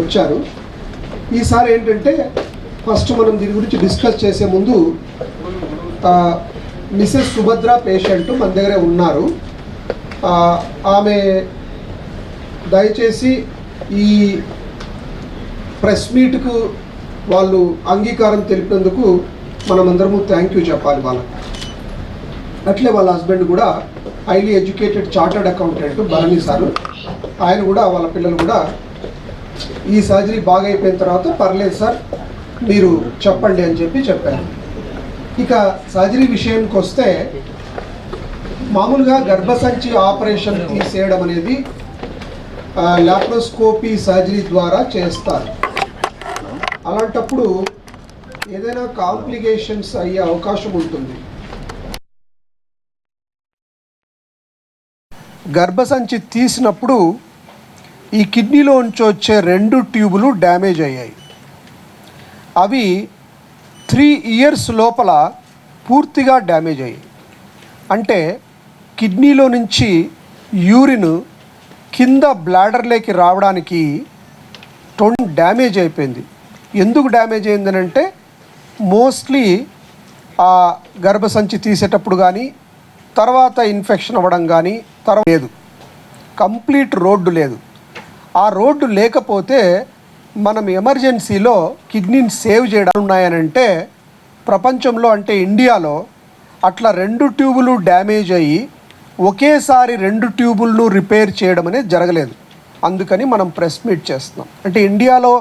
వచ్చారు. ఈసారి ఏంటంటే ఫస్ట్ మనం దీని గురించి డిస్కస్ చేసే ముందు మిసెస్ సుభద్ర పేషెంట్ మన దగ్గరే ఉన్నారు. ఆమె దయచేసి ఈ ప్రెస్ మీట్కు వాళ్ళు అంగీకారం తెలిపినందుకు మనమందరము థ్యాంక్ యూ చెప్పాలి వాళ్ళకి. అట్లే వాళ్ళ హస్బెండ్ కూడా highly educated chartered accountant Bharani sir. ఆయన కూడా వాళ్ళ పిల్లలు కూడా ఈ సర్జరీ బాగా అయిపోయిన తర్వాత పర్లేదు సార్ మీరు చెప్పండి అని చెప్పి చెప్పారు. ఇక సర్జరీ విషయానికి వస్తే మామూలుగా గర్భసంచి ఆపరేషన్ తీసేయడం అనేది లాప్రోస్కోపీ సర్జరీ ద్వారా చేస్తారు. అలాంటప్పుడు ఏదైనా కాంప్లికేషన్స్ అయ్యే అవకాశం ఉంటుంది. గర్భసంచి తీసినప్పుడు ఈ కిడ్నీలోంచి వచ్చే రెండు ట్యూబులు డ్యామేజ్ అయ్యాయి. అవి త్రీ ఇయర్స్ లోపల పూర్తిగా డ్యామేజ్ అయ్యాయి. అంటే కిడ్నీలో నుంచి యూరిన్ కింద బ్లాడర్లోకి రావడానికి టొన్ డ్యామేజ్ అయిపోయింది. ఎందుకు డ్యామేజ్ అయిందనంటే మోస్ట్లీ ఆ గర్భసంచి తీసేటప్పుడు కానీ తర్వాత ఇన్ఫెక్షన్ అవ్వడం కానీ తర్వాత లేదు. కంప్లీట్ రోడ్డు లేదు. ఆ రోడ్డు లేకపోతే మనం ఎమర్జెన్సీలో కిడ్నీని సేవ్ చేయడం ఉన్నాయనంటే ప్రపంచంలో అంటే ఇండియాలో అట్లా రెండు ట్యూబులు డ్యామేజ్ అయ్యి ఒకేసారి రెండు ట్యూబులను రిపేర్ చేయడం అనేది జరగలేదు. అందుకని మనం ప్రెస్ మీట్ చేస్తున్నాం. అంటే ఇండియాలో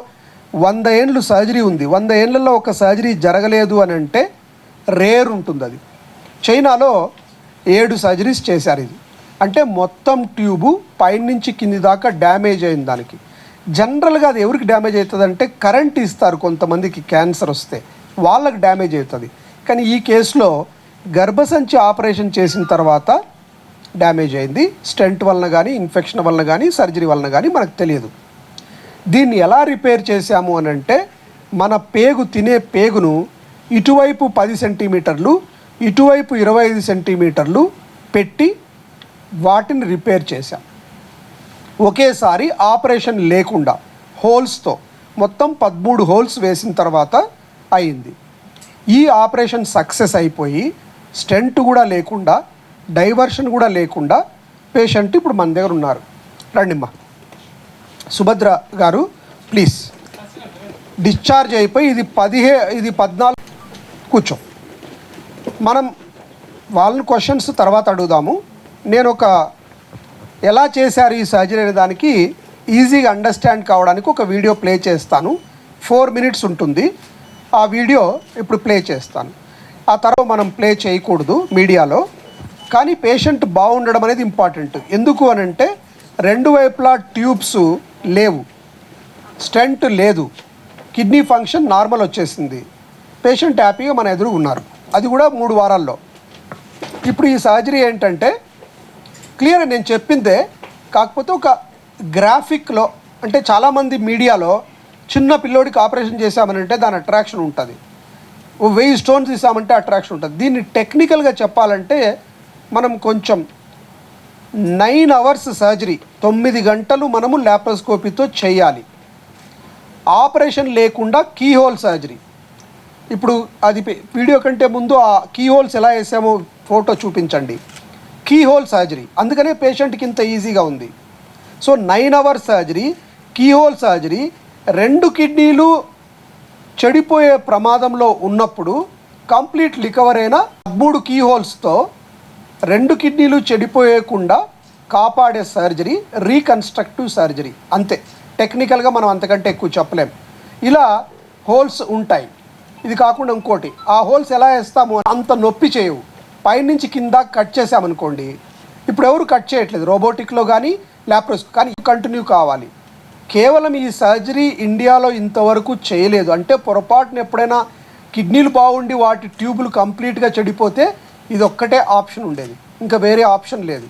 వంద ఏండ్లు సర్జరీ ఉంది. వంద ఏండ్లలో ఒక సర్జరీ జరగలేదు అని అంటే రేర్ ఉంటుంది అది చైనాలో ఏడు సర్జరీస్ చేశారు ఇది. అంటే మొత్తం ట్యూబు పైనుంచి కింది దాకా డ్యామేజ్ అయింది దానికి. జనరల్గా అది ఎవరికి డ్యామేజ్ అవుతుంది అంటే కరెంట్ ఇస్తారు కొంతమందికి క్యాన్సర్ వస్తే. వాళ్ళకి డ్యామేజ్ అవుతుంది. కానీ ఈ కేసులో గర్భసంచి ఆపరేషన్ చేసిన తర్వాత డ్యామేజ్ అయింది. స్టెంట్ వలన కానీ ఇన్ఫెక్షన్ వలన కానీ సర్జరీ వలన కానీ మనకు తెలియదు. దీన్ని ఎలా రిపేర్ చేశాము అని అంటే మన పేగు తినే పేగును ఇటువైపు పది సెంటీమీటర్లు ఇటువైపు ఇరవై ఐదు సెంటీమీటర్లు పెట్టి వాటిని రిపేర్ చేశాం. ఒకేసారి ఆపరేషన్ లేకుండా హోల్స్తో మొత్తం పదమూడు హోల్స్ వేసిన తర్వాత అయింది. ఈ ఆపరేషన్ సక్సెస్ అయిపోయి స్టెంట్ కూడా లేకుండా డైవర్షన్ కూడా లేకుండా పేషెంట్ ఇప్పుడు మన దగ్గర ఉన్నారు. రండిమ్మా. సుభద్ర గారు ప్లీజ్. డిశ్చార్జ్ అయిపోయి ఇది పదిహే ఇది పద్నాలుగు కూర్చో. మనం వాళ్ళని క్వశ్చన్స్ తర్వాత అడుగుదాము. నేను ఒక ఎలా చేశారు ఈ సర్జరీ అనే దానికి ఈజీగా అండర్స్టాండ్ కావడానికి ఒక వీడియో ప్లే చేస్తాను. ఫోర్ మినిట్స్ ఉంటుంది. ఆ వీడియో ఇప్పుడు ప్లే చేస్తాను. ఆ తర్వాత మనం ప్లే చేయకూడదు మీడియాలో. కానీ పేషెంట్ బాగుండడం అనేది ఇంపార్టెంట్. ఎందుకు అని అంటే రెండు వైపులా ట్యూబ్స్ లేవు. స్టెంట్ లేదు. కిడ్నీ ఫంక్షన్ నార్మల్ వచ్చేసింది. పేషెంట్ హ్యాపీగా మన ఎదురు ఉన్నారు. అది కూడా మూడు వారాల్లో. ఇప్పుడు ఈ సర్జరీ ఏంటంటే క్లియర్ నేను చెప్పిందే కాకపోతే ఒక గ్రాఫిక్లో అంటే చాలామంది మీడియాలో చిన్న పిల్లోడికి ఆపరేషన్ చేశామనంటే దాని అట్రాక్షన్ ఉంటుంది. ఓ వెయ్యి స్టోన్స్ తీసామంటే అట్రాక్షన్ ఉంటుంది. దీన్ని టెక్నికల్గా చెప్పాలంటే మనం కొంచెం నైన్ అవర్స్ సర్జరీ తొమ్మిది గంటలు మనము ల్యాప్రోస్కోపీతో చేయాలి. ఆపరేషన్ లేకుండా కీ హోల్ సర్జరీ. ఇప్పుడు అది వీడియో కంటే ముందు ఆ కీ హోల్స్ ఎలా వేసామో ఫోటో చూపించండి. Key hole surgery. అందుకనే పేషెంట్కి ఇంత ఈజీగా ఉంది. So nine hours surgery key hole surgery రెండు కిడ్నీలు చెడిపోయే ప్రమాదంలో ఉన్నప్పుడు కంప్లీట్ రికవర్ అయిన మూడు కీ హోల్స్తో రెండు కిడ్నీలు చెడిపోయేకుండా కాపాడే సర్జరీ రీకన్స్ట్రక్టివ్ సర్జరీ. అంతే. టెక్నికల్గా మనం అంతకంటే ఎక్కువ చెప్పలేం. ఇలా హోల్స్ ఉంటాయి. ఇది కాకుండా ఇంకోటి. ఆ హోల్స్ ఎలా వేస్తాము అంత నొప్పి చేయవు. పైనుంచి కింద కట్ చేసామనుకోండి ఇప్పుడు ఎవరు కట్ చేయట్లేదు? రోబోటిక్లో కానీ ల్యాప్రోస్ కానీ కంటిన్యూ కావాలి. కేవలం ఈ సర్జరీ ఇండియాలో ఇంతవరకు చేయలేదు. అంటే పొరపాటున ఎప్పుడైనా కిడ్నీలు బాగుండి వాటి ట్యూబులు కంప్లీట్గా చెడిపోతే ఇది ఒక్కటే ఆప్షన్ ఉండేది. ఇంకా వేరే ఆప్షన్ లేదు.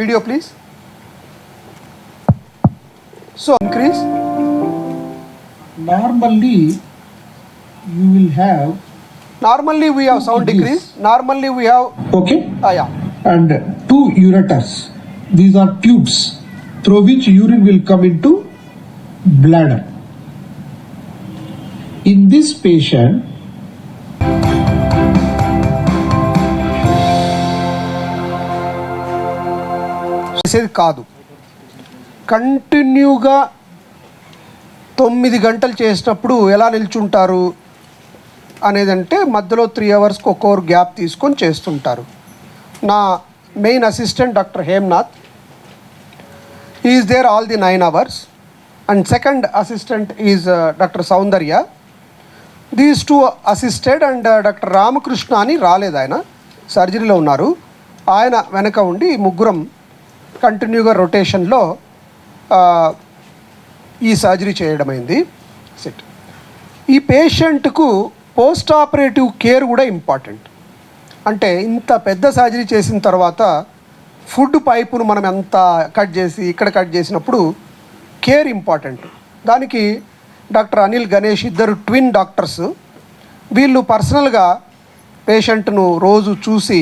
Video please. So increase. Normally you will have normally we have sound decrease normally we have okay yeah and two ureters these are tubes through which urine will come into bladder In this patient, చేసేది కాదు కంటిన్యూగా తొమ్మిది గంటలు చేసినప్పుడు ఎలా నిల్చుంటారు అనేదంటే మధ్యలో three అవర్స్కి ఒక్కొక్కరు గ్యాప్ తీసుకొని చేస్తుంటారు. నా main assistant doctor Hemnath is there all the nine hours and second assistant is doctor Soundarya. These two assisted and doctor Ramakrishna అని రాలేదు ఆయన. సర్జరీలో ఉన్నారు. ఆయన వెనక ఉండి ముగ్గురం కంటిన్యూగా రొటేషన్లో ఈ సర్జరీ చేయడమైంది. సిట్ ఈ పేషెంట్కు పోస్ట్ ఆపరేటివ్ కేర్ కూడా ఇంపార్టెంట్. అంటే ఇంత పెద్ద సర్జరీ చేసిన తర్వాత ఫుడ్ పైపును మనం ఎంత కట్ చేసి ఇక్కడ కట్ చేసినప్పుడు కేర్ ఇంపార్టెంట్. దానికి డాక్టర్ అనిల్ గణేష్ ఇద్దరు ట్విన్ డాక్టర్స్ వీళ్ళు పర్సనల్గా పేషెంట్ను రోజు చూసి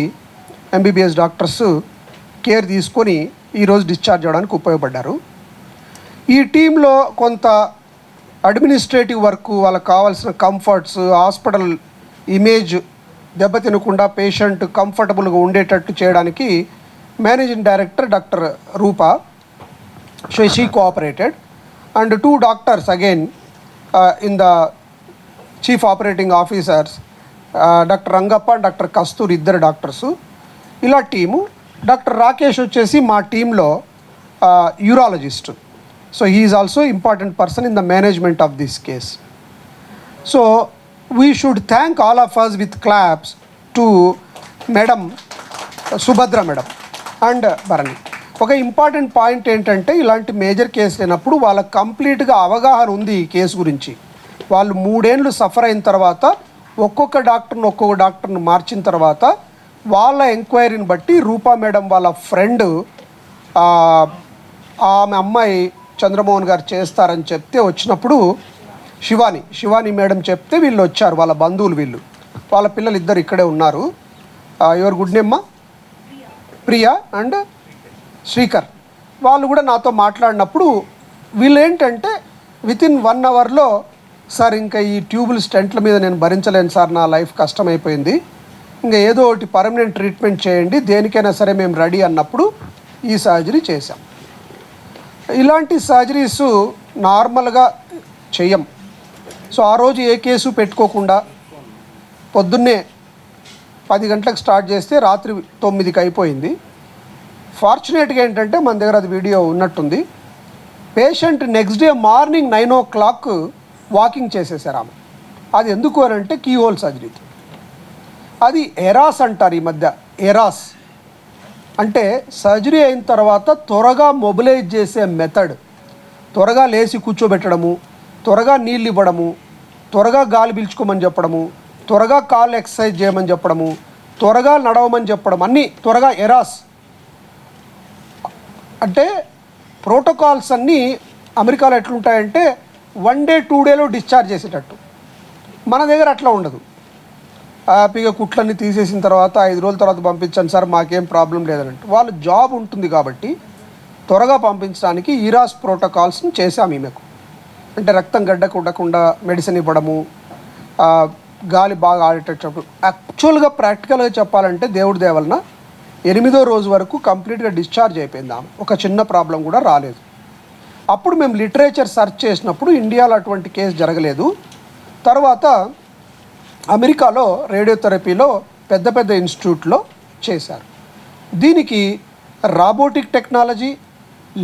ఎంబీబీఎస్ డాక్టర్స్ కేర్ తీసుకొని ఈరోజు డిశ్చార్జ్ అవ్వడానికి ఉపయోగపడ్డారు. ఈ టీంలో కొంత అడ్మినిస్ట్రేటివ్ వర్క్ వాళ్ళకి కావాల్సిన కంఫర్ట్స్ హాస్పిటల్ ఇమేజ్ దెబ్బతినకుండా పేషెంట్ కంఫర్టబుల్గా ఉండేటట్టు చేయడానికి managing director doctor Rupa so she cooperated. And two doctors again uh, in the chief operating officers uh, doctor Rangappa and doctor Kastur ఇద్దరు డాక్టర్సు. ఇలా టీము. డాక్టర్ రాకేష్ వచ్చేసి మా టీంలో uh, urologist. So he's also important person in the management of this case so we should thank all of us with claps to madam Subhadra madam and Bharani ఒక important point ఏంటంటే ఇలాంటి major case లేనప్పుడు వాళ్ళకి కంప్లీట్గా అవగాహన ఉంది ఈ case గురించి వాళ్ళు మూడేళ్ళు సఫర్ అయిన తర్వాత ఒక్కొక్క డాక్టర్ని ఒక్కొక్క డాక్టర్ని మార్చిన తర్వాత వాళ్ళ ఎంక్వైరీని బట్టి రూపా మేడం వాళ్ళ ఫ్రెండ్ ఆమె అమ్మాయి చంద్రమోహన్ గారు చేస్తారని చెప్తే వచ్చినప్పుడు శివాని శివాని మేడం చెప్తే వీళ్ళు వచ్చారు వాళ్ళ బంధువులు వీళ్ళు. వాళ్ళ పిల్లలు ఇద్దరు ఇక్కడే ఉన్నారు. Your good name Priya and Srikar. వాళ్ళు కూడా నాతో మాట్లాడినప్పుడు వీళ్ళు ఏంటంటే వితిన్ వన్ అవర్లో సార్ ఇంకా ఈ ట్యూబుల్ స్టెంట్ల మీద నేను భరించలేను సార్ నా లైఫ్ కష్టమైపోయింది. ఇంకా ఏదో ఒకటి పర్మనెంట్ ట్రీట్మెంట్ చేయండి దేనికైనా సరే మేము రెడీ అన్నప్పుడు ఈ సర్జరీ చేశాం. ఇలాంటి సర్జరీస్ నార్మల్గా చెయ్యం సో ఆ రోజు ఏ కేసు పెట్టుకోకుండా పొద్దున్నే పది గంటలకు స్టార్ట్ చేస్తే రాత్రి తొమ్మిదికి అయిపోయింది. ఫార్చునేట్గా ఏంటంటే మన దగ్గర అది వీడియో ఉన్నట్టుంది. Patient next day morning nine o'clock walking చేసేసారు ఆమె. అది ఎందుకు అని అంటే కీహోల్ సర్జరీ అది ఎరాస్ అంటారు ఈ మధ్య. ఎరాస్. అంటే సర్జరీ అయిన తర్వాత త్వరగా మొబిలైజ్ చేసే మెథడ్. త్వరగా లేచి కూర్చోబెట్టడము త్వరగా నీళ్ళు ఇవ్వడము త్వరగా గాలి పీల్చుకోమని చెప్పడము త్వరగా కాళ్ళు ఎక్సర్సైజ్ చేయమని చెప్పడము త్వరగా నడవమని చెప్పడం అన్నీ త్వరగా ఎరాస్. అంటే ప్రోటోకాల్స్ అన్నీ అమెరికాలో ఎట్లుంటాయంటే వన్ డే టూ డేలో డిశ్చార్జ్ చేసేటట్టు. మన దగ్గర అట్లా ఉండదు. హ్యాపీగా కుట్లన్నీ తీసేసిన తర్వాత ఐదు రోజుల తర్వాత పంపించండి సార్ మాకేం ప్రాబ్లం లేదనంటే వాళ్ళు జాబ్ ఉంటుంది కాబట్టి త్వరగా పంపించడానికి ఈరాస్ ప్రోటోకాల్స్ని చేసాము ఈమెకు. అంటే రక్తం గడ్డకు ఉండకుండా మెడిసిన్ ఇవ్వడము గాలి బాగా ఆడేటట్టు యాక్చువల్గా ప్రాక్టికల్గా చెప్పాలంటే దేవుడి దేవలన ఎనిమిదో రోజు వరకు కంప్లీట్గా డిశ్చార్జ్ అయిపోయింది ఆమె. ఒక చిన్న ప్రాబ్లం కూడా రాలేదు. అప్పుడు మేము లిటరేచర్ సెర్చ్ చేసినప్పుడు ఇండియాలో అటువంటి కేసు జరగలేదు. తర్వాత అమెరికాలో రేడియోథెరపీలో పెద్ద పెద్ద ఇన్స్టిట్యూట్లో చేశారు. దీనికి రాబోటిక్ టెక్నాలజీ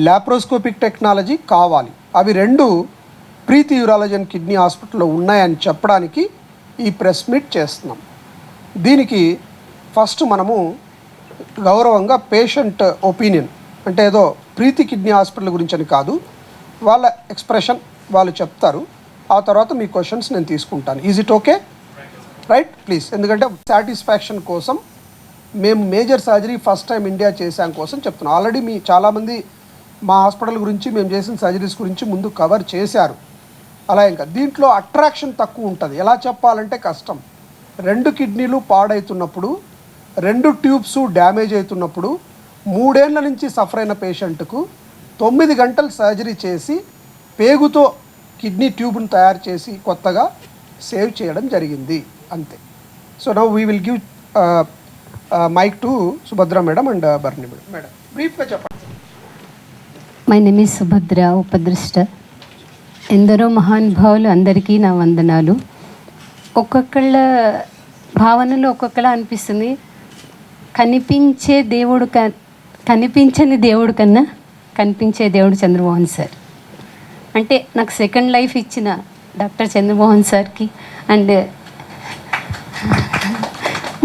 లాప్రోస్కోపిక్ టెక్నాలజీ కావాలి. అవి రెండు ప్రీతి యూరాలజీ అండ్ కిడ్నీ హాస్పిటల్లో ఉన్నాయని చెప్పడానికి ఈ ప్రెస్ మీట్ చేస్తున్నాం. దీనికి ఫస్ట్ మనము గౌరవంగా పేషెంట్ ఒపీనియన్ అంటే ఏదో ప్రీతి కిడ్నీ హాస్పిటల్ గురించి అని కాదు వాళ్ళ ఎక్స్ప్రెషన్ వాళ్ళు చెప్తారు. ఆ తర్వాత మీ క్వశ్చన్స్ నేను తీసుకుంటాను. Is it okay right please ఎందుకంటే సాటిస్ఫాక్షన్ కోసం మేము major surgery first time India చేసాం కోసం చెప్తున్నాం. ఆల్రెడీ మీ చాలామంది మా హాస్పిటల్ గురించి మేము చేసిన సర్జరీస్ గురించి ముందు కవర్ చేశారు. అలా ఇంకా. దీంట్లో అట్రాక్షన్ తక్కువ ఉంటుంది. ఎలా చెప్పాలంటే కష్టం. రెండు కిడ్నీలు పాడైతున్నప్పుడు రెండు ట్యూబ్స్ డ్యామేజ్ అవుతున్నప్పుడు మూడేళ్ళ నుంచి సఫర్ అయిన పేషెంట్కు తొమ్మిది గంటలు సర్జరీ చేసి పేగుతో కిడ్నీ ట్యూబ్ను తయారు చేసి కొత్తగా సేవ్ చేయడం జరిగింది. అంతే. So now we will give mic to Subhadra madam and Barni madam madam బ్రీఫ్గా చెప్పండి. మై నేమ్ ఇస్ సుభద్ర ఉపదృష్ట ఎందరో మహానుభావులు అందరికీ నా వందనాలు. ఒక్కొక్కళ్ళ భావనలు ఒక్కొక్కలా అనిపిస్తుంది. కనిపించే దేవుడు క కనిపించని దేవుడు కన్నా కనిపించే దేవుడు చంద్రమోహన్ సార్. అంటే నాకు సెకండ్ లైఫ్ ఇచ్చిన డాక్టర్ చంద్రమోహన్ సార్కి. అండ్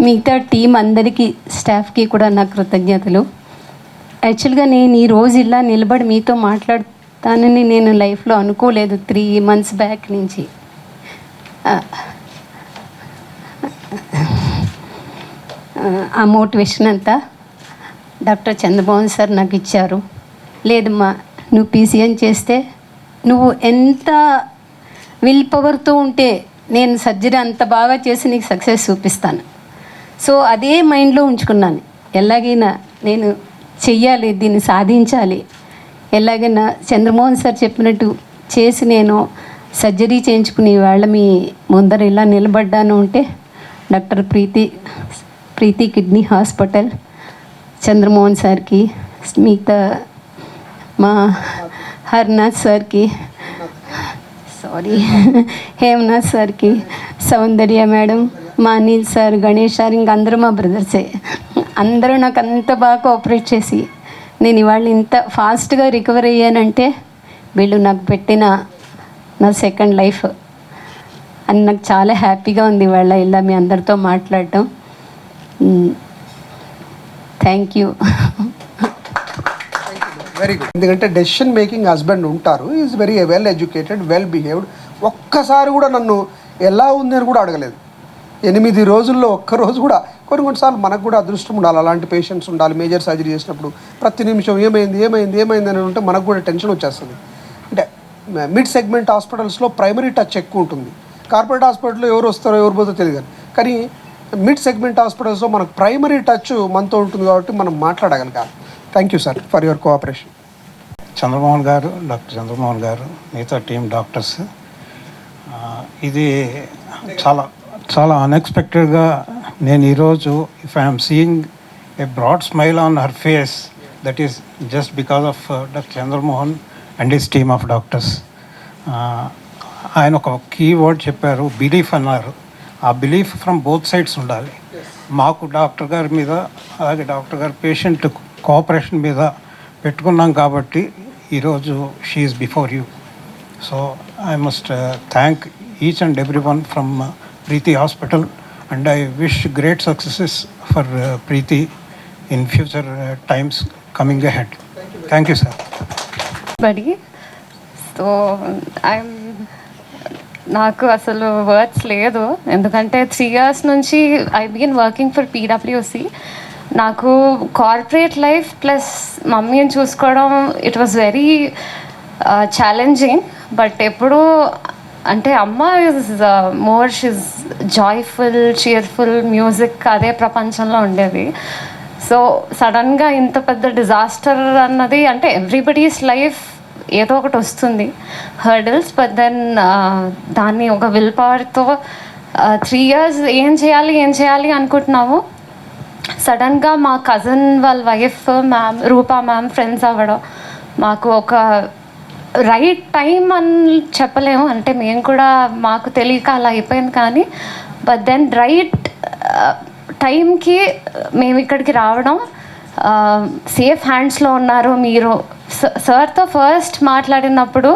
మిగతా టీం అందరికీ స్టాఫ్కి కూడా నా కృతజ్ఞతలు. యాక్చువల్గా నేను ఈ రోజు ఇలా నిలబడి మీతో మాట్లాడతానని నేను లైఫ్లో అనుకోలేదు త్రీ మంత్స్ బ్యాక్ నుంచి. ఆ, మోటివేషన్ అంతా డాక్టర్ చంద్రబాబు సార్ నాకు ఇచ్చారు. లేదమ్మా నువ్వు పీసీఎం చేస్తే నువ్వు ఎంత విల్ పవర్తో ఉంటే నేను సర్జరీ అంత బాగా చేసి నీకు సక్సెస్ చూపిస్తాను. సో అదే మైండ్లో ఉంచుకున్నాను. ఎలాగైనా నేను చెయ్యాలి దీన్ని సాధించాలి. ఎలాగైనా చంద్రమోహన్ సార్ చెప్పినట్టు చేసి నేను సర్జరీ చేయించుకుని వాళ్ళ మీ ముందర ఇలా నిలబడ్డాను ఉంటే doctor Preethi Preethi kidney hospital Chandramohan సార్కి మిగతా మా హర్నాథ్ సార్కి సారీ హేమనాథ్ సార్కి సౌందర్య మేడం మా అనిల్ సార్ గణేష్ సార్ ఇంక అందరూ మా బ్రదర్సే. అందరూ నాకు అంత బాగా కోఆపరేట్ చేసి నేను ఇవాళ ఇంత ఫాస్ట్గా రికవర్ అయ్యానంటే వీళ్ళు నాకు పెట్టిన నా సెకండ్ లైఫ్. అని నాకు చాలా హ్యాపీగా ఉంది ఇవాళ ఇలా మీ అందరితో మాట్లాడటం. థ్యాంక్ యూ వెరీ గుడ్ ఎందుకంటే డెసిషన్ మేకింగ్ హస్బెండ్ ఉంటారు. Is very well educated well behaved ఒక్కసారి కూడా నన్ను ఎలా ఉంది అని కూడా అడగలేదు. ఎనిమిది రోజుల్లో ఒక్క రోజు కూడా కొన్ని కొన్నిసార్లు మనకు కూడా అదృష్టం ఉండాలి. అలాంటి పేషెంట్స్ ఉండాలి. మేజర్ సర్జరీ చేసినప్పుడు ప్రతి నిమిషం ఏమైంది ఏమైంది ఏమైంది అని ఉంటే మనకు కూడా టెన్షన్ వచ్చేస్తుంది. అంటే మిడ్ సెగ్మెంట్ హాస్పిటల్స్లో ప్రైమరీ టచ్ ఎక్కువ ఉంటుంది. కార్పొరేట్ హాస్పిటల్లో ఎవరు వస్తారో ఎవరు పోతారో తెలియదు కానీ. మిడ్ సెగ్మెంట్ హాస్పిటల్స్లో మనకు ప్రైమరీ టచ్ మనతో ఉంటుంది కాబట్టి మనం మాట్లాడగలగాలి. Thank you sir for your cooperation Chandramohan గారు డాక్టర్ చంద్రమోహన్ గారు మిగతా టీం డాక్టర్స్ ఇది చాలా చాలా అన్ఎక్స్పెక్టెడ్గా నేను ఈరోజు if I'm seeing a broad smile on her face that is just because of doctor Chandramohan and his team of doctors ఆయన ఒక కీ వర్డ్ చెప్పారు బిలీఫ్ అన్నారు. ఆ బిలీఫ్ ఫ్రమ్ బోత్ సైడ్స్ ఉండాలి. మాకు డాక్టర్ గారి మీద అలాగే డాక్టర్ గారి పేషెంట్ కోఆపరేషన్ మీద పెట్టుకున్నాం కాబట్టి ఈరోజు she's before you so I must thank each and every one from Preethi hospital and I wish great successes for Preethi in future times coming ahead thank you sir buddy so I'm నాకు అసలు words లేదు. ఎందుకంటే three years నుంచి I begin working for పీడబ్ల్యూసి నాకు corporate life plus మమ్మీని చూసుకోవడం it was very challenging but ఎప్పుడు అంటే అమ్మ is more she's joyful cheerful music అదే ప్రపంచంలో ఉండేది. సో సడన్గా ఇంత పెద్ద డిజాస్టర్ అన్నది అంటే ఎవ్రీబడీస్ లైఫ్ ఏదో ఒకటి వస్తుంది. హర్డిల్స్ బట్ దెన్ దాన్ని ఒక విల్ పవర్తో త్రీ ఇయర్స్ ఏం చేయాలి ఏం చేయాలి అనుకుంటున్నాము? సడన్గా మా కజిన్ వాళ్ళ wife ma'am Rupa ma'am friends అవ్వడం. మాకు ఒక రైట్ టైం అని చెప్పలేము. అంటే మేము కూడా మాకు తెలియక అలా అయిపోయింది కానీ బట్ దెన్ రైట్ టైంకి మేము ఇక్కడికి రావడం uh, సేఫ్ హ్యాండ్స్లో ఉన్నారు మీరు. సార్తో ఫస్ట్ మాట్లాడినప్పుడు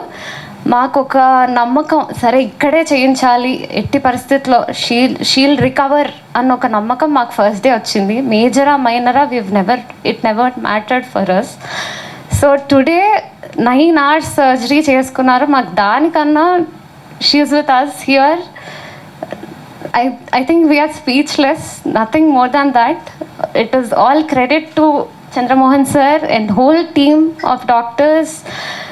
మాకు ఒక నమ్మకం సరే ఇక్కడే చేయించాలి ఎట్టి పరిస్థితిలో షీల్ షీల్ రికవర్ అన్న ఒక నమ్మకం మాకు ఫస్ట్ డే వచ్చింది. మేజరా మైనరా we've never it never mattered for us so today nine hours surgery చేసుకున్నారు మాకు దానికన్నా she's with us here I, I think we are speechless, nothing more than that. It is all credit to Chandramohan sir and whole team of doctors,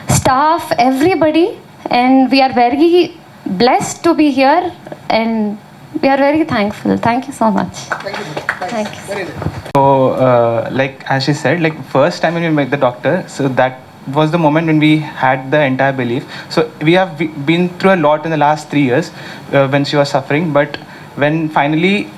staff, everybody. And we are very blessed to be here and we are very thankful. Thank you so much. Thank you. So, uh, like as she said, like first time when we met the doctor, so that was the moment when we had the entire belief. So we have been through a lot in the last three years uh, when she was suffering, but when finally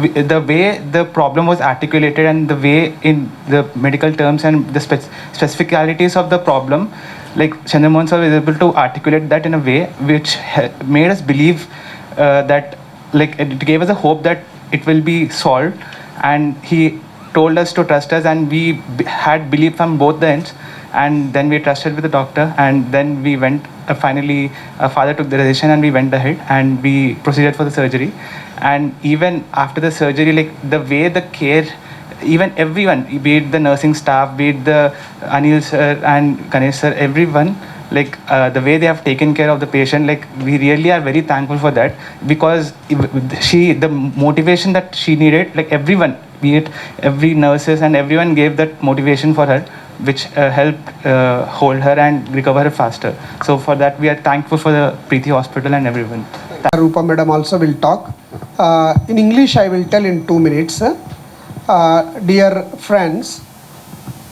we, the way the problem was articulated and the way in the medical terms and the spec- specificalities of the problem, like Chandramohan sir was able to articulate that in a way which he- made us believe uh, that, like, it gave us a hope that it will be solved. And he told us to trust us, and we b- had belief from both the ends. And then we trusted with the doctor, and then we went. Uh, finally, uh, father took the decision, and we went ahead and we proceeded for the surgery. And even after the surgery, like the way the care even everyone, be it the nursing staff, be it the Anil sir and Ganesh sir, everyone, like uh, the way they have taken care of the patient, like we really are very thankful for that because she, the motivation that she needed, like everyone, be it every nurses and everyone gave that motivation for her, which uh, helped uh, hold her and recover her faster. So for that, we are thankful for the Preeti Hospital and everyone. Rupa madam also will talk. Uh, in English, I will tell in two minutes. Uh, dear friends,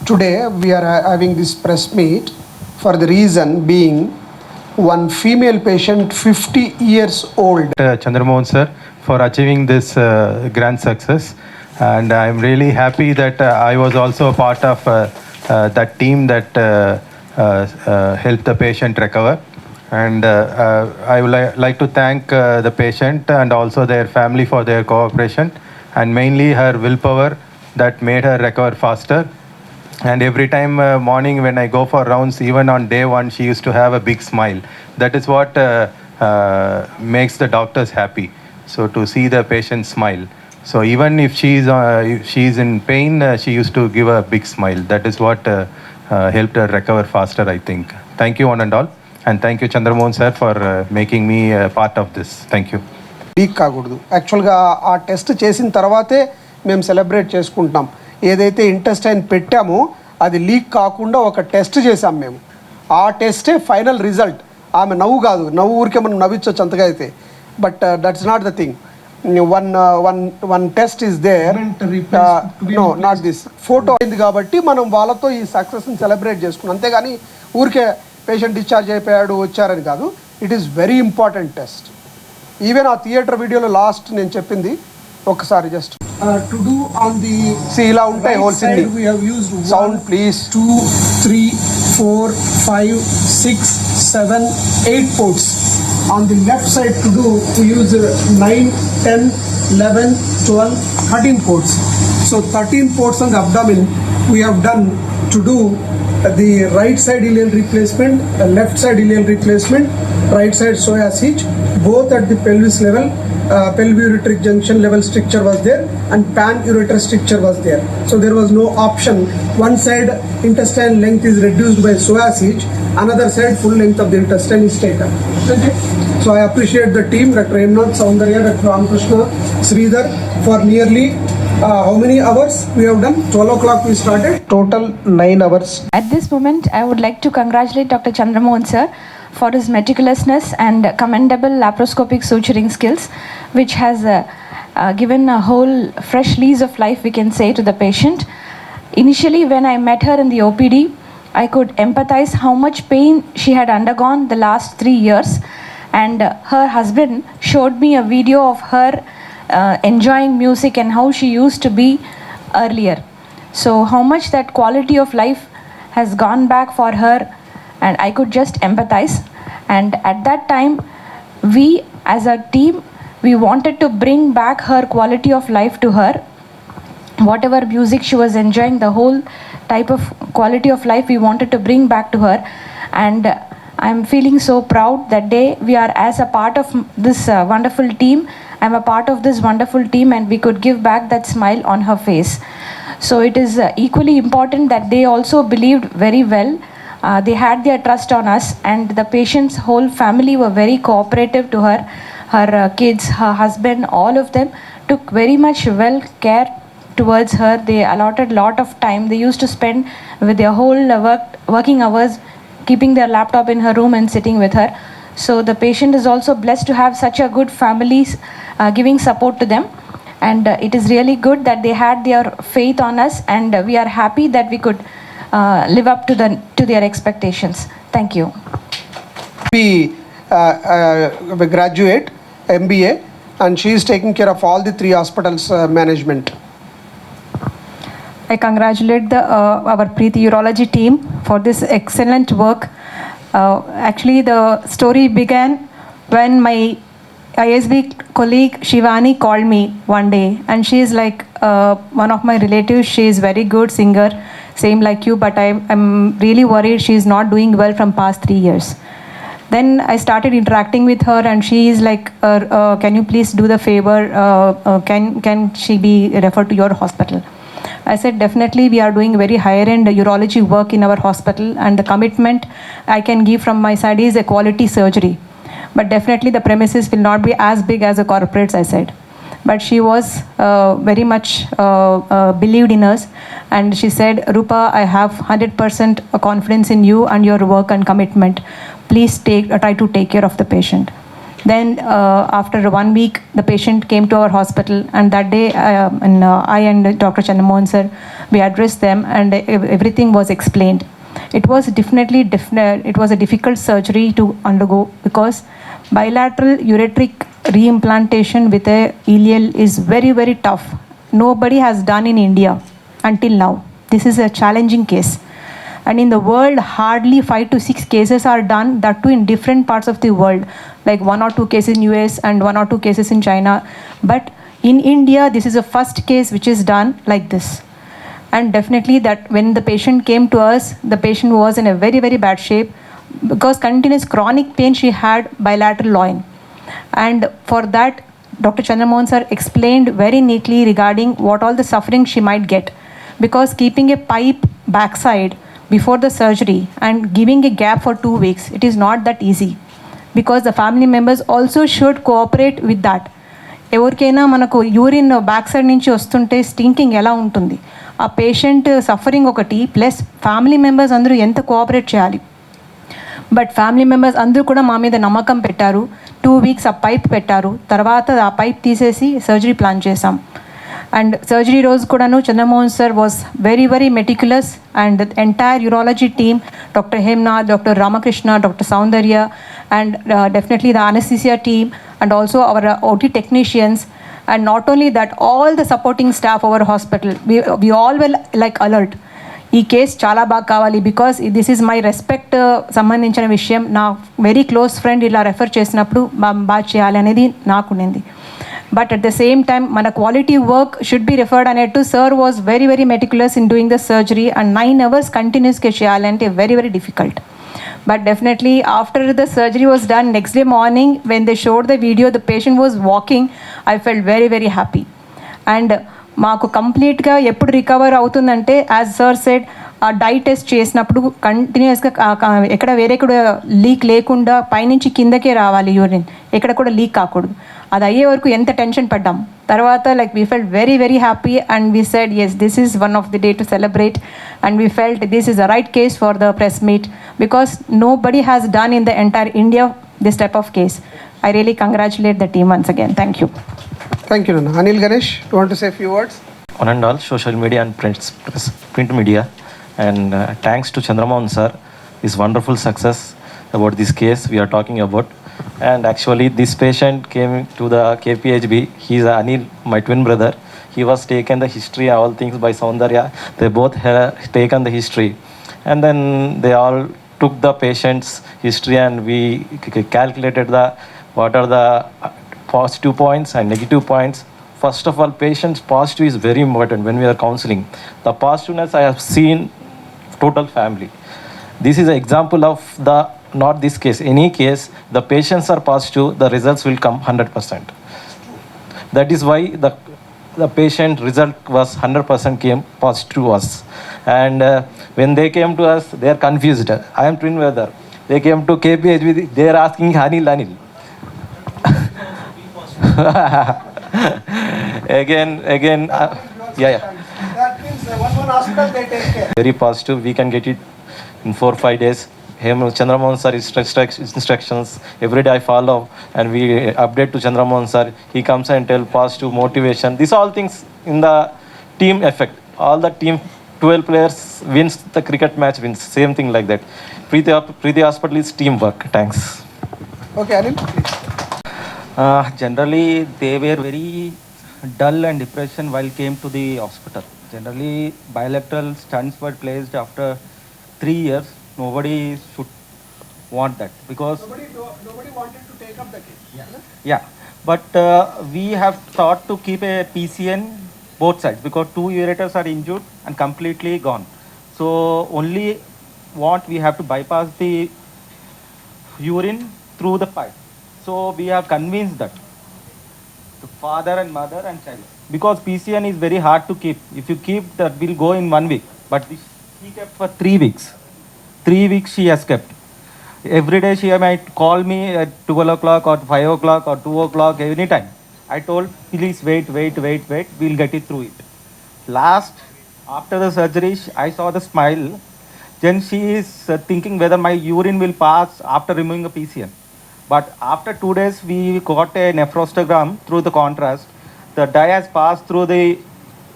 today we are ha- having this press meet for the reason being one female patient 50 years old. Uh, Chandramohan sir for achieving this uh, grand success. And I'm really happy that uh, I was also a part of uh, uh, that team that uh, uh, uh, helped the patient recover. And uh, uh, I would li- like to thank uh, the patient and also their family for their cooperation and mainly her willpower that made her recover faster and every time uh, morning when I go for rounds, even on day one, she used to have a big smile. That is what uh, uh, makes the doctors happy. So to see the patient smile. So even if she's uh, if she's in pain, uh, she used to give a big smile. That is what uh, uh, helped her recover faster. I think. Thank you one and all, and thank you Chandramohan sir for uh, making me a part of this. Thank you. Leak కాకూడదు యాక్చువల్గా ఆ test చేసిన తర్వాతే మేము celebrate చేసుకుంటాం ఏదైతే intestine పెట్టామో అది లీక్ కాకుండా ఒక టెస్ట్ చేసాం మేము. ఆ టెస్టే ఫైనల్ రిజల్ట్. ఆమె నవ్వు కాదు. నవ్వు ఊరికే మనం నవ్వించవచ్చు అంతగా అయితే. uh, but that's not the thing one one one test is there no not this photo అయింది కాబట్టి మనం వాళ్ళతో ఈ సక్సెస్ని సెలబ్రేట్ చేసుకున్నాం. అంతేగాని ఊరికే పేషెంట్ డిశ్చార్జ్ అయిపోయాడు వచ్చారని కాదు. It is very important test even ఆ థియేటర్ వీడియోలో లాస్ట్ నేను చెప్పింది. ఒకసారి just Uh, to do on the see la right whole side, we have used sound one, please 8 ports. On the left side to do we use uh, 9 10 11 12 13 ports. So 13 ports on the abdomen we have done to do the right side ileal replacement left side ileal replacement right side psoas hitch both at the pelvis level uh, pelviureteric junction level stricture was there and pan ureter stricture was there. So there was no option. One side intestine length is reduced by psoas hitch, another side full length of the intestine is taken. Okay. So I appreciate the team, Dr. Hemnath Soundarya, Dr. Ramakrishna, Sridhar for nearly uh, how many hours we have done? 12 o'clock we started. Total 9 hours. At this moment, I would like to congratulate Dr. Chandramohan sir for his meticulousness and commendable laparoscopic suturing skills, which has uh, uh, given a whole fresh lease of life, we can say, to the patient. Initially, when I met her in the OPD, I could empathize how much pain she had undergone the last three years, and uh, her husband showed me a video of her uh, enjoying music and how she used to be earlier. So, how much that quality of life has gone back for her, and I could just empathize. And at that time, we as a team, we wanted to bring back her quality of life to her. Whatever music she was enjoying, the whole type of quality of life we wanted to bring back to her. And uh, I'm feeling so proud that day we are as a part of this uh, wonderful team. I'm a part of this wonderful team, and we could give back that smile on her face. So it is uh, equally important that they also believed very well. Uh, they had their trust on us, and the patient's whole family were very cooperative to her. Her uh, kids, her husband, all of them took very much well care towards her. They allotted lot of time. They used to spend with their whole uh, work working hours, keeping their laptop in her room and sitting with her. So the patient is also blessed to have such a good family uh, giving support to them and uh, it is really good that they had their faith on us and uh, we are happy that we could uh, live up to, the, to their expectations. Thank you. be uh, uh, graduate MBA and she is taking care of all the three hospitals uh, management. I congratulate the, uh, our Preeti Urology team for this excellent work. Uh, actually, the story began when my ISB colleague Shivani called me one day, and she is like uh, one of my relatives. She is very good singer, same like you, but I'm, I'm really worried she is not doing well from past three years. Then I started interacting with her, and she is like, uh, uh, "Can you please do the favor? Uh, uh, can can she be referred to your hospital?" I said, "Definitely, we are doing very higher end urology work in our hospital, and the commitment I can give from my side is a quality surgery. But definitely, the premises will not be as big as the corporates." I said but she was uh, very much uh, uh, believed in us. And she said rupa i have 100% confidence in you and your work and commitment. Please take uh, try to take care of the patient. Then uh, after one week the patient came to our hospital. And that day uh, and, uh, i and dr chandamohan sir we addressed them and ev- everything was explained. It was definitely definite, it was a difficult surgery to undergo because bilateral ureteric reimplantation with a ileal is very very tough. Nobody has done in india until now. This is a challenging case. And in the world hardly 5 to 6 cases are done that too in different parts of the world. Like one or two cases in us and one or two cases in china. But in india this is the first case which is done like this. And definitely that when the patient came to us the patient was in a very very bad shape. Because continuous chronic pain she had bilateral loin and for that dr chandramohan sir explained very neatly regarding what all the suffering she might get because keeping a pipe backside before the surgery and giving a gap for 2 weeks it is not that easy because the family members also should cooperate with that ఎవరికైనా మనకు urine back side నుంచి వస్తుంటే stinking ఎలా ఉంటుంది ఆ patient suffering ఒకటి plus family members అందరూ ఎంత కోఆపరేట్ చేయాలి బట్ ఫ్యామిలీ మెంబర్స్ అందరూ కూడా మా మీద నమ్మకం పెట్టారు. టూ వీక్స్ ఆ పైప్ పెట్టారు. తర్వాత ఆ పైప్ తీసేసి సర్జరీ ప్లాన్ చేసాం అండ్ సర్జరీ రోజు కూడాను Chandramohan sir was very very meticulous and entire urology team doctor Hemnath doctor Ramakrishna doctor Soundarya and definitely the anaesthesia team and also our OT technicians and not only that all the supporting staff our hospital we all well like alert ఈ case చాలా బాగా కావాలి because this is my respect సంబంధించిన విషయం. నా very close friend ఇలా refer చేసినప్పుడు బాగా చేయాలి అనేది నాకుండింది but at the same time మన quality work should be referred అనేట్టు sir was very very meticulous in doing the surgery and nine hours కంటిన్యూస్గా చేయాలంటే very very difficult but definitely after the surgery was done next day morning when they showed the video the patient was walking I felt very very happy and మాకు కంప్లీట్గా ఎప్పుడు recover అవుతుందంటే as sir said ఆ dye test చేసినప్పుడు కంటిన్యూస్గా ఎక్కడ వేరే కూడా లీక్ లేకుండా పైనుంచి కిందకే రావాలి యూరిన్. ఎక్కడ కూడా లీక్ కాకూడదు. అది అయ్యే వరకు ఎంత టెన్షన్ పడ్డాం. తర్వాత like we felt very very happy and we said yes this is one of the day to celebrate and we felt this is a right case for the press meet because nobody has done in the entire India this type of case I really congratulate the team once again thank you Thank you, Nana. Anil Ganesh, you want to say a few words? one and all social media and print, print media. And uh, thanks to Chandramohan sir, his wonderful success about this case we are talking about. And actually, this patient came to the KPHB. He's Anil, my twin brother. He was taken the history, all things by Saundarya. They both have taken the history. And then they all took the patient's history and we calculated the what are the uh, positive points and negative points First of all, patient's positive is very important when we are counseling. The positiveness I have seen total family. This is an example of the not this case, any case, the patients are positive, the results will come 100%. That is why the the patient result was 100% came positive to us. And uh, when they came to us, they are confused. I am twin brother. They came to KPHB, they are asking Anil, Anil. again, again, uh, yeah, yeah. That means uh, one hospital they take care. Very positive. We can get it in four five days. Him, Chandramohan sir, instructions every day I follow, and we update to Chandramohan sir. He comes and tell positive motivation. These all things in the team effect. All the team 12 players wins the cricket match wins. Same thing like that. Preeti, Preeti Hospital is teamwork. Thanks. Okay, Anil. Uh, generally, they were very dull and depression while came to the hospital. Generally, bilateral stunts were placed after three years. Nobody should want that because nobody, nobody wanted to take up the case. Yeah, yeah. But uh, we have thought to keep a PCN both sides because two ureters are injured and completely gone. So only what we have to bypass the urine through the pipe. So we have convinced that the father and mother and child because PCN is very hard to keep. If you keep that will go in one week, but this, she kept for three weeks. Three weeks she has kept. Every day she might call me at 12 o'clock or 5 o'clock or 2 o'clock any time. I told, please wait, wait, wait, wait, we'll get it through it. Last, after the surgery, I saw the smile. Then she is uh, thinking whether my urine will pass after removing a PCN. But after two days, we got a nephrostogram through the contrast. The dye has passed through the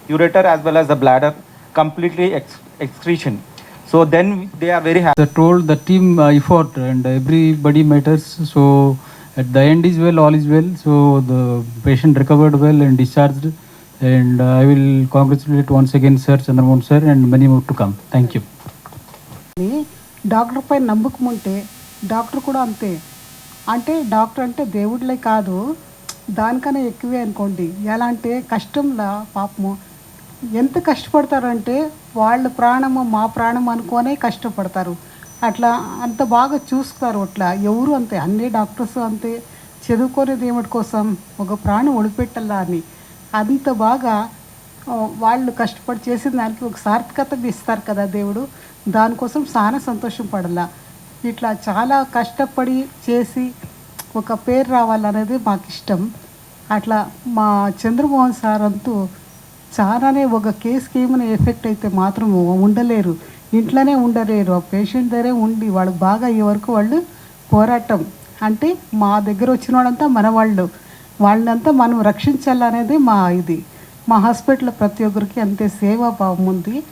ureter as well as the bladder, completely ex excretion. So then they are very happy. The told the team effort and everybody matters. So at the end is well, all is well. So the patient recovered well and discharged. And I will congratulate once again Sir Chandramohan sir and many more to come. Thank you. Doctor Pai ನಂಬಕ್ಕೆ ಮುಂಟೆ Doctor, kudante. అంటే doctor అంటే దేవుడిలే కాదు దానికన్నా ఎక్కువే అనుకోండి. ఎలా అంటే కష్టంలా పాపము. ఎంత కష్టపడతారంటే వాళ్ళ ప్రాణము మా ప్రాణం అనుకోనే కష్టపడతారు. అట్లా అంత బాగా చూస్తారు అట్లా. ఎవరు అంతే అన్ని డాక్టర్స్ అంతే. చదువుకోలేదు ఏమిటి కోసం? ఒక ప్రాణం ఒడిపెట్టాలా అని. అంత బాగా వాళ్ళు కష్టపడి చేసిన దానికి ఒక సార్థకత ఇస్తారు కదా దేవుడు. దానికోసం చాలా సంతోషం పడాల ఇట్లా చాలా కష్టపడి చేసి ఒక పేరు రావాలనేది మాకు ఇష్టం అట్లా మా చంద్రమోహన్ సార్ అంతూ చాలానే ఒక కేసుకి ఏమైనా ఎఫెక్ట్ అయితే మాత్రం ఉండలేరు. ఇంట్లోనే ఉండలేరు. ఆ పేషెంట్ దగ్గరే ఉండి వాళ్ళు బాగా అయ్యే వరకు వాళ్ళు పోరాటం. అంటే మా దగ్గర వచ్చిన వాళ్ళంతా మన వాళ్ళు. వాళ్ళనంతా మనం రక్షించాలనేది మా ఇది. మా హాస్పిటల్ ప్రతి ఒక్కరికి అంతే సేవాభావం ఉంది.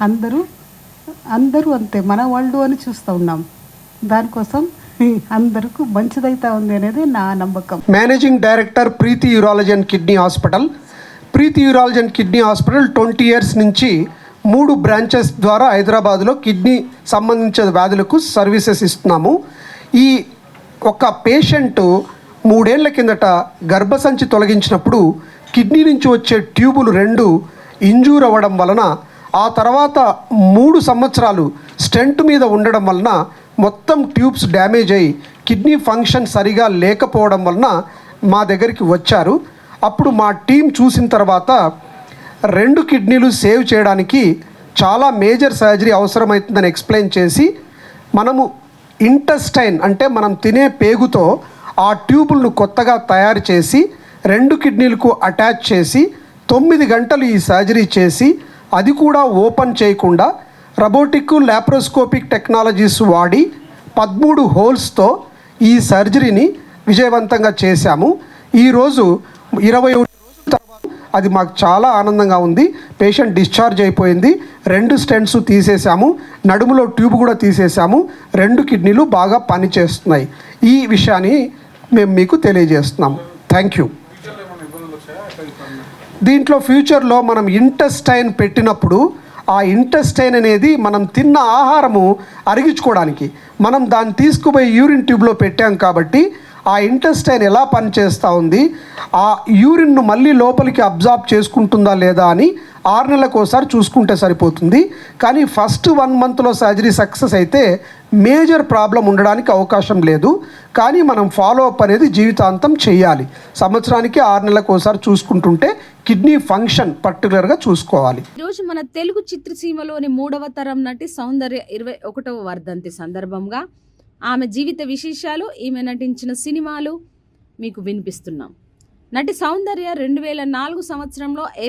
అందరూ అందరూ అంతే. మన వాళ్ళు అని చూస్తూ ఉన్నాం. దానికోసం అందరికీ మంచిదైతా ఉంది అనేది నా నమ్మకం. Managing director Preethi urology and kidney hospital Preethi urology and kidney hospital twenty years నుంచి మూడు బ్రాంచెస్ ద్వారా హైదరాబాద్లో కిడ్నీ సంబంధించిన వ్యాధులకు సర్వీసెస్ ఇస్తున్నాము. ఈ ఒక పేషెంట్ మూడేళ్ళ కిందట గర్భసంచి తొలగించినప్పుడు కిడ్నీ నుంచి వచ్చే ట్యూబులు రెండు ఇంజూర్ అవ్వడం వలన ఆ తర్వాత మూడు సంవత్సరాలు స్టెంట్ మీద ఉండడం వలన మొత్తం ట్యూబ్స్ డ్యామేజ్ అయ్యి కిడ్నీ ఫంక్షన్ సరిగా లేకపోవడం వలన మా దగ్గరికి వచ్చారు. అప్పుడు మా టీం చూసిన తర్వాత రెండు కిడ్నీలు సేవ్ చేయడానికి చాలా మేజర్ సర్జరీ అవసరమవుతుందని ఎక్స్ప్లెయిన్ చేసి మనము ఇంటెస్టైన్ అంటే మనం తినే పేగుతో ఆ ట్యూబులను కొత్తగా తయారు చేసి రెండు కిడ్నీలకు అటాచ్ చేసి తొమ్మిది గంటలు ఈ సర్జరీ చేసి అది కూడా ఓపెన్ చేయకుండా రబోటిక్ లాప్రోస్కోపిక్ టెక్నాలజీస్ వాడి పదమూడు హోల్స్తో ఈ సర్జరీని విజయవంతంగా చేశాము. ఈరోజు ఇరవై ఒకటి రోజుల తర్వాత అది మాకు చాలా ఆనందంగా ఉంది. పేషెంట్ డిశ్చార్జ్ అయిపోయింది. రెండు స్టెంట్స్ తీసేసాము నడుములో ట్యూబ్ కూడా తీసేసాము రెండు కిడ్నీలు బాగా పనిచేస్తున్నాయి ఈ విషయాన్ని మేము మీకు తెలియజేస్తున్నాము థ్యాంక్ యూ. దీంట్లో ఫ్యూచర్లో మనం ఇంటెస్టైన్ పెట్టినప్పుడు ఆ ఇంటెస్టైన్ అనేది మనం తిన్న ఆహారము అరిగించుకోవడానికి. మనం దాన్ని తీసుకుపోయి యూరిన్ ట్యూబ్లో పెట్టాం కాబట్టి ఆ ఇంటెస్టైన్ ఎలా పనిచేస్తూ ఉంది? ఆ యూరిన్ను మళ్ళీ లోపలికి అబ్జార్బ్ చేసుకుంటుందా లేదా అని ఆరు నెలలకు ఒకసారి చూసుకుంటే సరిపోతుంది. కానీ ఫస్ట్ వన్ మంత్లో సర్జరీ సక్సెస్ అయితే మేజర్ ప్రాబ్లం ఉండడానికి అవకాశం లేదు. కానీ మనం ఫాలో అప్ అనేది జీవితాంతం చేయాలి. సంవత్సరానికి ఆరు నెలలకు ఒకసారి చూసుకుంటుంటే కిడ్నీ ఫంక్షన్ పర్టికులర్గా చూసుకోవాలి. ఈరోజు మన తెలుగు చిత్రసీమలోని మూడవ తరం నటి సౌందర్య ఇరవై ఒకటవ వర్ధంతి సందర్భంగా ఆమె జీవిత విశేషాలు ఈమె నటించిన సినిమాలు మీకు వినిపిస్తున్నాం. నటి సౌందర్య రెండు వేల నాలుగు సంవత్సరంలో ఏ